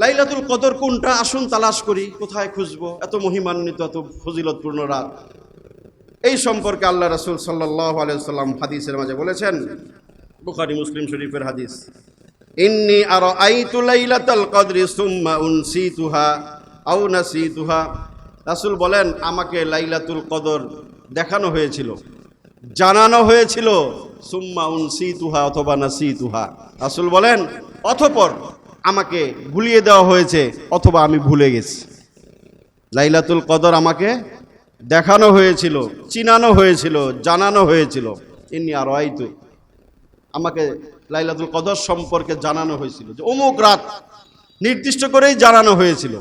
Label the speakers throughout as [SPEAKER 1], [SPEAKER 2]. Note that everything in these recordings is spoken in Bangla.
[SPEAKER 1] লাইলাতুল কদর কোনটা? আসুন তালাশ করি, কোথায় খুঁজবো? এত মহিমান্বিত, এত ফজিলতপূর্ণ রাত। এই সম্পর্কে আল্লাহ রসুল সাল্লাহ আলাইসাল্লাম হাদিসের মাঝে বলেছেন, বুখারি, মুসলিম শরীফের হাদিস, ইন্নি আর আইতু লাইলাতাল কদরি সুম্মা উনসিতুহা আও নাসিতুহা। রাসূল বলেন, আমাকে লাইলাতুল কদর দেখানো হয়েছিল, জানানো হয়েছিল সুম্মা উনসিতুহা অথবা নাসিতুহা। রাসূল বলেন অতঃপর আমাকে ভুলিয়ে দেওয়া হয়েছে অথবা আমি ভুলে গেছি। লাইলাতুল কদর আমাকে দেখানো হয়েছিল, চিনানো হয়েছিল, জানানো হয়েছিল। ইনি আর আইতু আমাকে লাইলাতুল কদর সম্পর্কে জানানো হয়েছিল যে অমুক রাত নির্দিষ্ট করেই জানানো হয়েছিল,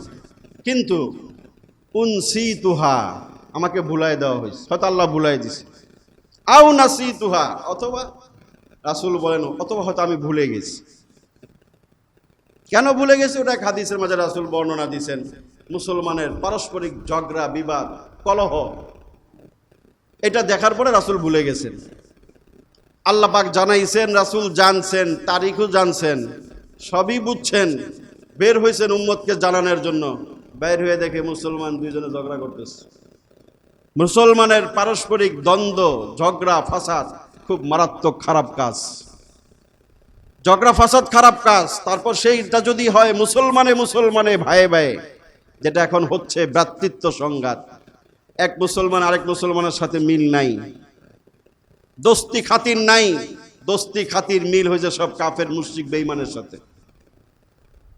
[SPEAKER 1] কিন্তু উনসি তুহা আমাকে ভুলাই দেওয়া হয়েছে। হয়তো আল্লাহ ভুলাই দিছে। আও নাসি তুহা অথবা রাসুল বলেন, অথবা হয়তো আমি ভুলে গেছি। কেন ভুলে গেছে? ওটা হাদিসের মাঝে রাসুল বর্ণনা দিছেন। মুসলমানের পারস্পরিক ঝগড়া, বিবাদ, কলহ, এটা দেখার পরে রাসুল ভুলে গেছেন। আল্লাহ পাক জানাইছেন, রাসুল জানছেন, তারিখও জানছেন, সবই বুঝছেন। বের হয়েছেন উম্মতকে জানানোর জন্য। বের হয়ে দেখে মুসলমান দুইজনে ঝগড়া করতেছে। মুসলমানের পারস্পরিক দ্বন্দ্ব, ঝগড়া, ফাসাদ খুব মারাত্মক খারাপ কাজ। ঝগড়া, ফাসাদ খারাপ কাজ। তারপর সেইটা যদি হয় মুসলমানে মুসলমানে ভাইয়ে ভাইয়ে যেটা এখন হচ্ছে ভ্রাতৃত্ব সংঘাত। এক মুসলমান আরেক মুসলমানের সাথে মিল নাই। দোস্তি খাতির নাই। দোস্তি খাতির মিল হয়েছে সব কাফের, মুশরিক, বেঈমানের সাথে।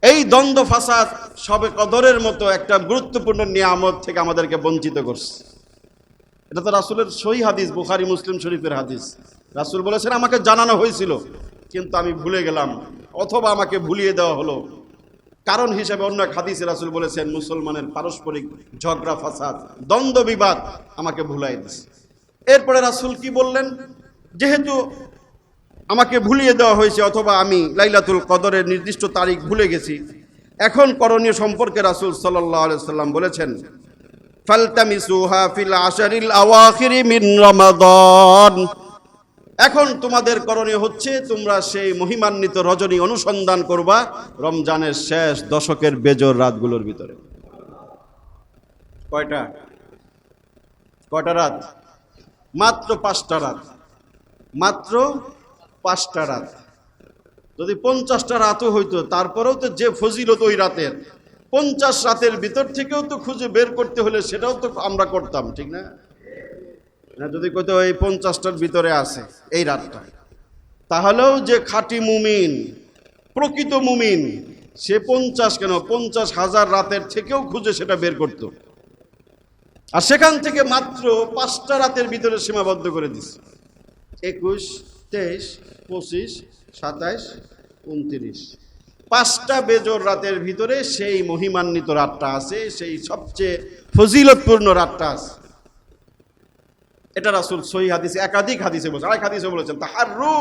[SPEAKER 1] এই দ্বন্দ্ব, ফাসাদ সবে কদরের মতো একটা গুরুত্বপূর্ণ নিয়ামত থেকে আমাদেরকে বঞ্চিত করছে। এটা তো রাসুলের সহি হাদিস, বুখারি, মুসলিম শরীফের হাদিস। রাসুল বলেছেন, আমাকে জানানো হয়েছিল কিন্তু আমি ভুলে গেলাম, অথবা আমাকে ভুলিয়ে দেওয়া হলো। কারণ হিসেবে অন্য এক হাদিসে রাসুল বলেছেন, মুসলমানের পারস্পরিক ঝগড়া, ফাসাদ, দ্বন্দ্ব, বিবাদ আমাকে ভুলাই দিছে। এরপরে রাসুল কি বললেন? যেহেতু আমাকে ভুলিয়ে দেওয়া হয়েছে, অথবা আমি লাইলাতুল কদরের নির্দিষ্ট তারিখ ভুলে গেছি, এখন করণীয় সম্পর্কে রাসুল সাল্লাহ সাল্লাম বলেছেন, ফালতামিসুহা ফিল আশারিল আওয়াখিরি মিন রমাদান। এখন তোমাদের করণীয় হচ্ছে তোমরা সেই মহিমান্বিত রজনী অনুসন্ধান করবা রমজানের শেষ দশকের বেজর রাতগুলোর ভিতরে। কয়টা? কয়টা রাত? মাত্র পাঁচটা রাত। মাত্র পাঁচটা রাত। যদি পঞ্চাশটা রাতও হইতো, তারপরেও তো যে ফজিলত ওই রাতের। পঞ্চাশ রাতের ভিতর থেকেও তো খুঁজে বের করতে হলে সেটাও তো আমরা করতাম, ঠিক না? না যদি কইতো এই পঞ্চাশটার ভিতরে আছে, এই রাতটা, তাহলেও যে খাঁটি মুমিন, প্রকৃত মুমিন, সে পঞ্চাশ কেন? পঞ্চাশ হাজার রাতের থেকেও খুঁজে সেটা বের করত। আর সেখান থেকে মাত্র পাঁচটা রাতের ভিতরে সীমাবদ্ধ করে দিছে। একুশ, তেইশ, পঁচিশ, সাতাইশ, উনত্রিশ। পাঁচটা বেজর রাতের ভিতরে সেই মহিমান্বিত রাতটা আছে, সেই সবচেয়ে ফজিলতপূর্ণ রাতটা আছে। এটা রাসুল সহি হাদিসে, একাধিক হাদিসে বলছেন, আরেক হাদিসে বলেছেন, তাহাররু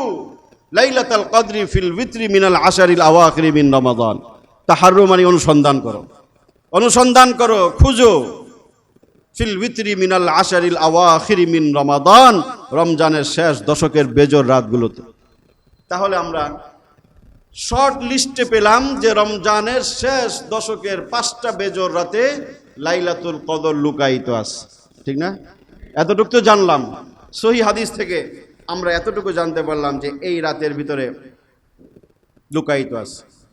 [SPEAKER 1] লাইলাতাল কদরি ফিল ভিতরি মিনাল আশারিল আওয়াখিরি মিন রমাদান। তাহাররু মানে অনুসন্ধান করো। অনুসন্ধান করো, খুঁজো। ফিল ভিতরি মিনাল আশারিল আওয়াখিরি মিন রমাদান, রমজানের শেষ দশকের বেজর রাতগুলোতে। তাহলে আমরা শর্ট লিস্টে পেলাম যে রমজানের শেষ দশকের পাঁচটা বেজর রাতে লাইলাতুল কদর লুকায়িত আছে। ঠিক না? এতটুকু তো জানলাম। সহি হাদিস থেকে আমরা এতটুকু জানতে পারলাম যে এই রাতের ভিতরে লুকায়িত আছে।